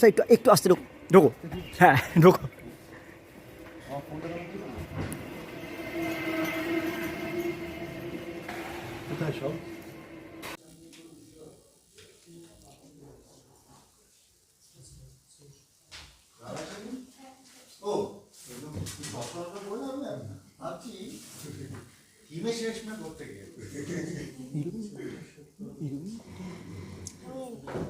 আচ্ছা একটু একটু আসতে ঢোকো ঢোকো হ্যাঁ ঢোকো না। ভাবছি হিমেশ রেশমে করতে গিয়ে সংযুক্তা কোথায় আসছে আসছে লাস্ট পোস্টারটা দিয়েছ দিয়েছ পোস্টারটা ঠিক আছে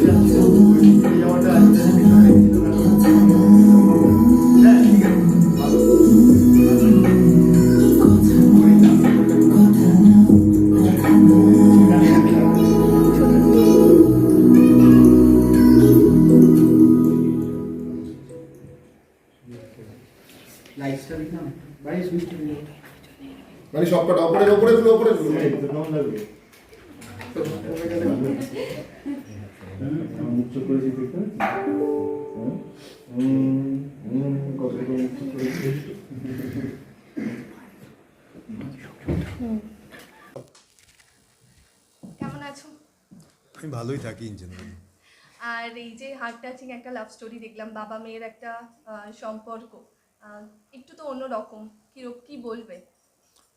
দেখতে কত কত মুখ চোখ করেছি কেমন আছো? আমি ভালোই থাকি ইন জেনারেল আর এই যে হার্ট টাচিং একটা লাভ স্টোরি দেখলাম বাবা মেয়ের একটা আহ, সম্পর্ক। আহ, একটু তো অন্যরকম। কীরকম কি বলবে?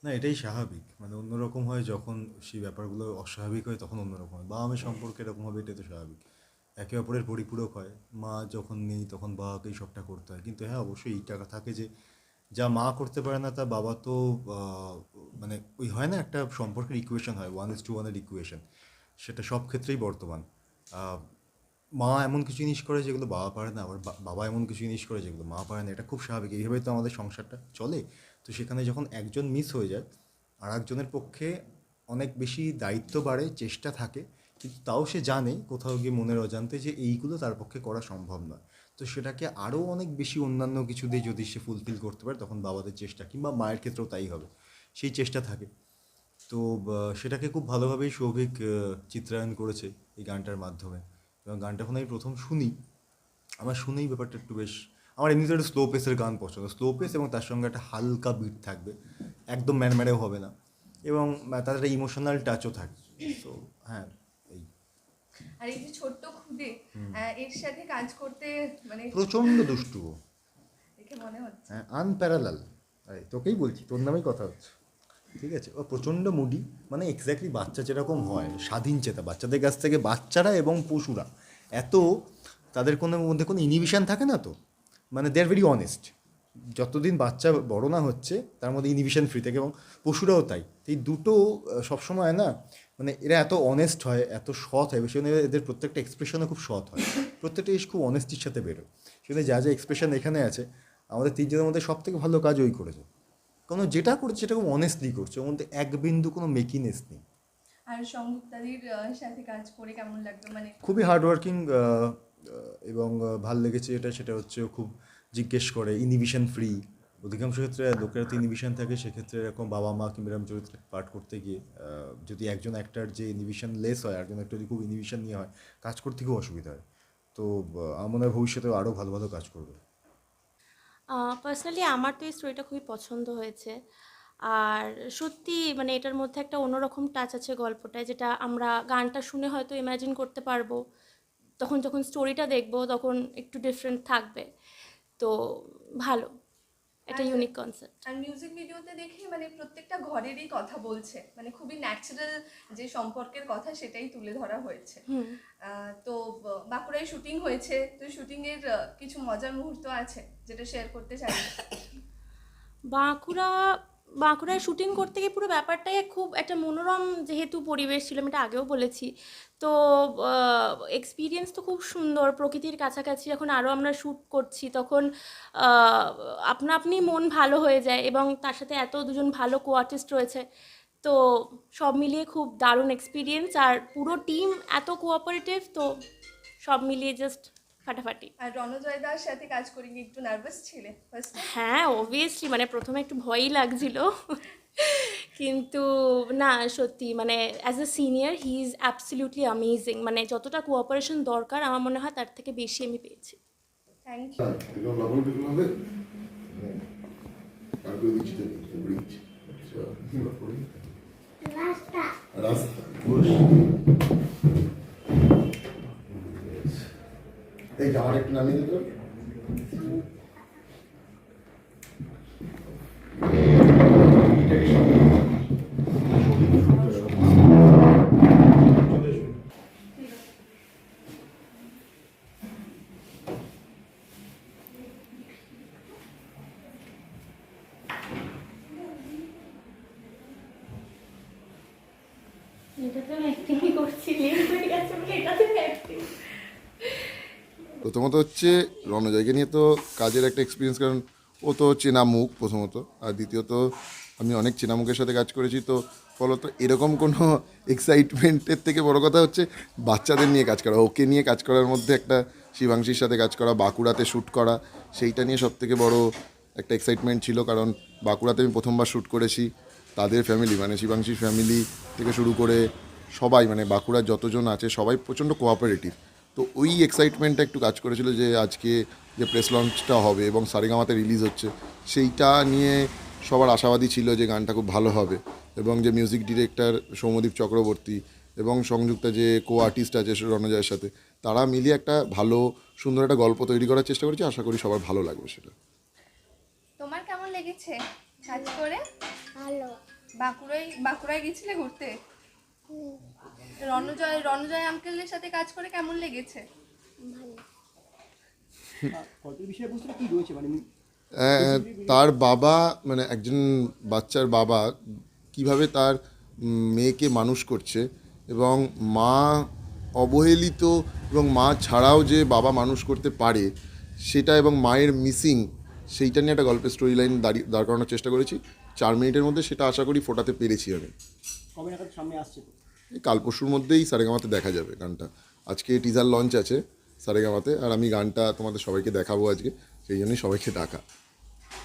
না এটাই স্বাভাবিক। মানে অন্যরকম হয় যখন সেই ব্যাপারগুলো অস্বাভাবিক হয় তখন অন্যরকম হয়। বাবা মেয়ের সম্পর্কে এরকম হবে এটাই তো স্বাভাবিক। একে অপরের পরিপূরক হয়। মা যখন নেই তখন বাবাকেই সবটা করতে হয়। কিন্তু হ্যাঁ অবশ্যই এই টাকা থাকে যে যা মা করতে পারে না তা বাবা তো মানে ওই হয় না একটা সম্পর্কের ইকুয়েশন হয়। ওয়ান ইস টু ওয়ানের ইকুয়েশন সেটা সব ক্ষেত্রেই বর্তমান। মা এমন কিছু জিনিস করে যেগুলো বাবা পারে না, আবার বাবা এমন কিছু জিনিস করে যেগুলো মা পারে না, এটা খুব স্বাভাবিক। এইভাবেই তো আমাদের সংসারটা চলে। তো সেখানে যখন একজন মিস হয়ে যায় আর একজনের পক্ষে অনেক বেশি দায়িত্ব বাড়ে, চেষ্টা থাকে, কিন্তু তাও সে জানে কোথাও গিয়ে মনের অজান্তে যে এইগুলো তার পক্ষে করা সম্ভব নয়। তো সেটাকে আরও অনেক বেশি অন্যান্য কিছু দিয়ে যদি সে ফুলফিল করতে পারে, তখন বাবাদের চেষ্টা, কিংবা মায়ের ক্ষেত্রেও তাই হবে। সেই চেষ্টা থাকে। তো সেটাকে খুব ভালোভাবেই সৌভিক চিত্রায়ন করেছে এই গানটার মাধ্যমে। এবং গানটা যখন আমি প্রথম শুনি। আমার শুনেই ব্যাপারটা একটু বেশ আমার এমনিতে একটা স্লো পেসের গান পছন্দ। স্লো পেস এবং তার সঙ্গে একটা হালকা বিট থাকবে। একদম ম্যানম্যারেও হবে না। এবং তার একটা ইমোশনাল টাচও থাকবে। তো হ্যাঁ এই। আর এই যে ছোট্ট খুদে এর সাথে কাজ করতে মানে প্রচণ্ড দুষ্টু দেখে মনে হচ্ছে। আনপ্যারালাল আরে তোকেই বলছি তোর নামেই কথা হচ্ছে। ঠিক আছে? ও প্রচণ্ড মুডি মানে এক্স্যাক্টলি বাচ্চা যেরকম হয়, স্বাধীন চেতা। বাচ্চাদের কাছ থেকে বাচ্চারা এবং পশুরা। এত তাদের কোনো মধ্যে কোনো ইনিবিশন থাকে না তো? মানে দে আর ভেরি অনেস্ট যতদিন বাচ্চা বড় না হচ্ছে, তার মধ্যে ইনিবিশন ফ্রি থাকে এবং পশুরাও তাই। এই দুটো সবসময় না মানে এরা এত অনেস্ট হয়, এত সৎ হয় সেখানে এদের প্রত্যেকটা এক্সপ্রেশনও খুব সৎ হয়। প্রত্যেকটা জিনিস খুব অনেস্টির সাথে বেরোয়। সেখানে যা যা এক্সপ্রেশন এখানে আছে, আমাদের তিনজনের মধ্যে সব থেকে ভালো কাজ ওই করেছে। কারণ যেটা করছে সেটা খুব অনেস্টলি করছে ওর মধ্যে এক বিন্দু কোনো মেকিনেস নেই। আর সংযুক্তাদির আহ, সাথে কাজ করে কেমন লাগবে মানে খুবই হার্ডওয়ার্কিং এবং ভালো লেগেছে এটা সেটা হচ্ছে খুব জিজ্ঞেস করে ইনিভিশন ফ্রি অধিকাংশ ক্ষেত্রে লোকেরা তো ইনিবিশন থাকে সেক্ষেত্রে এরকম বাবা মা কিংবা এরকম চরিত্রে পাঠ করতে গিয়ে যদি একজন একটার যে ইনিভিশন লেস হয় একজন একটা যদি খুব ইনিবিশন নিয়ে হয় কাজ করতে খুব অসুবিধা হয়। তো আমার মনে হয় ভবিষ্যতে আরও ভালো ভালো কাজ করবে। পার্সোনালি আমার তো এই স্টোরিটা খুবই পছন্দ হয়েছে। আর সত্যি মানে এটার মধ্যে একটা অন্যরকম টাচ আছে গল্পটায়, যেটা আমরা গানটা শুনে হয়তো ইমাজিন করতে পারব। তখন যখন স্টোরিটা দেখব তখন একটু ডিফারেন্ট থাকবে। তো ভালো। আর- ইউনিক কনসেপ্ট আর মিউজিক ভিডিওতে দেখি মানে প্রত্যেকটা ঘরেরই কথা বলছে। মানে খুবই ন্যাচারাল যে সম্পর্কের কথা সেটাই তুলে ধরা হয়েছে। তো বাঁকুড়ায় শুটিং হয়েছে। তো শুটিং এর কিছু মজার মুহূর্ত আছে যেটা শেয়ার করতে চাই? বাঁকুড়া বাঁকুড়ায় শুটিং করতে গিয়ে পুরো ব্যাপারটাই খুব একটা মনোরম যেহেতু পরিবেশ ছিল, আমি এটা আগেও বলেছি। তো এক্সপিরিয়েন্স তো খুব সুন্দর, প্রকৃতির কাছাকাছি যখন আরও আমরা শ্যুট করছি, তখন আপনা আপনি মন ভালো হয়ে যায় এবং তার সাথে এত দুজন ভালো কো আর্টিস্ট রয়েছে। তো, সব মিলিয়ে খুব দারুণ এক্সপিরিয়েন্স আর পুরো টিম এত কোঅপারেটিভ তো সব মিলিয়ে জাস্ট ফাটাফাটি। আর রণজয় দার সাথে কাজ করে কি একটু নার্ভাস ছিলে? হ্যাঁ অবভিয়াসলি মানে প্রথমে একটু ভয়ই লাগছিল। কিন্তু না সত্যি মানে as a senior he is absolutely amazing মানে যতটা কোঅপারেশন দরকার আমার মনে হয় তার থেকে বেশি আমি পেয়েছি। থ্যাংক ইউ এগুলো লবণ টুকু হবে আর করে দিচ্ছি তো ব্রিজ আচ্ছা এগুলো করে দিই। রাস্তা বস। এই জামার একটু নামিয়ে দিত এটা তো অ্যাক্টিংই করছি লেট হয়ে গেছে প্রথমত হচ্ছে রণজয়কে নিয়ে তো কাজের একটা এক্সপিরিয়েন্স কারণ ও তো চেনা মুখ প্রথমত। আর দ্বিতীয়ত, আমি অনেক চেনা মুখের সাথে কাজ করেছি, তো ফলত এরকম কোনো এক্সাইটমেন্টের থেকে বড় কথা হচ্ছে বাচ্চাদের নিয়ে কাজ করা। ওকে নিয়ে কাজ করার মধ্যে একটা শিবাংশীর সাথে কাজ করা, বাঁকুড়াতে শ্যুট করা, সেইটা নিয়ে সব থেকে বড় একটা এক্সাইটমেন্ট ছিল, কারণ বাঁকুড়াতে আমি প্রথমবার শ্যুট করেছি। তাদের ফ্যামিলি মানে শিবাংশীর ফ্যামিলি থেকে শুরু করে সবাই মানে বাঁকুড়ার যতজন আছে, সবাই প্রচণ্ড কোঅপারেটিভ তো ওই এক্সাইটমেন্টটা একটু কাজ করেছিল যে আজকে যে প্রেস লঞ্চটা হবে এবং সারেগামাতে রিলিজ হচ্ছে সেইটা নিয়ে সবার আশাবাদী ছিল যে গানটা খুব ভালো হবে এবং যে মিউজিক ডিরেক্টর সৌমদীপ চক্রবর্তী এবং সংযুক্ত যে কো আর্টিস্ট আছে রণজয়ের সাথে তারা মিলিয়ে একটা ভালো সুন্দর একটা গল্প তৈরি করার চেষ্টা করেছি। আশা করি সবার ভালো লাগবে সেটা। তোমার কেমন লেগেছে? কাজ করে? ভালো। বাঁকুড়ায় বাঁকুড়ায় গেছিলে ঘুরতে? রণজয় রণজয় আঙ্কেলের সাথে কাজ করে কেমন লেগেছে? মানে তার বাবা মানে একজন বাচ্চার বাবা কীভাবে তার মেয়েকে মানুষ করছে এবং মা অবহেলিত এবং মা ছাড়াও যে বাবা মানুষ করতে পারে সেটা এবং মায়ের মিসিং সেইটা নিয়ে একটা গল্পের স্টোরি লাইন দাঁড়িয়ে দাঁড় করানোর চেষ্টা করেছি। চার মিনিটের মধ্যে সেটা আশা করি ফোটাতে পেরেছি আমি। কবে নাগাদ সামনে আসছে এই কাল পরশুর মধ্যেই সারেগামাতে দেখা যাবে গানটা। আজকে টিজার লঞ্চ আছে সারেগামাতে আর আমি গানটা তোমাদের সবাইকে দেখাবো আজকে সেই জন্যই সবাইকে ডাকা।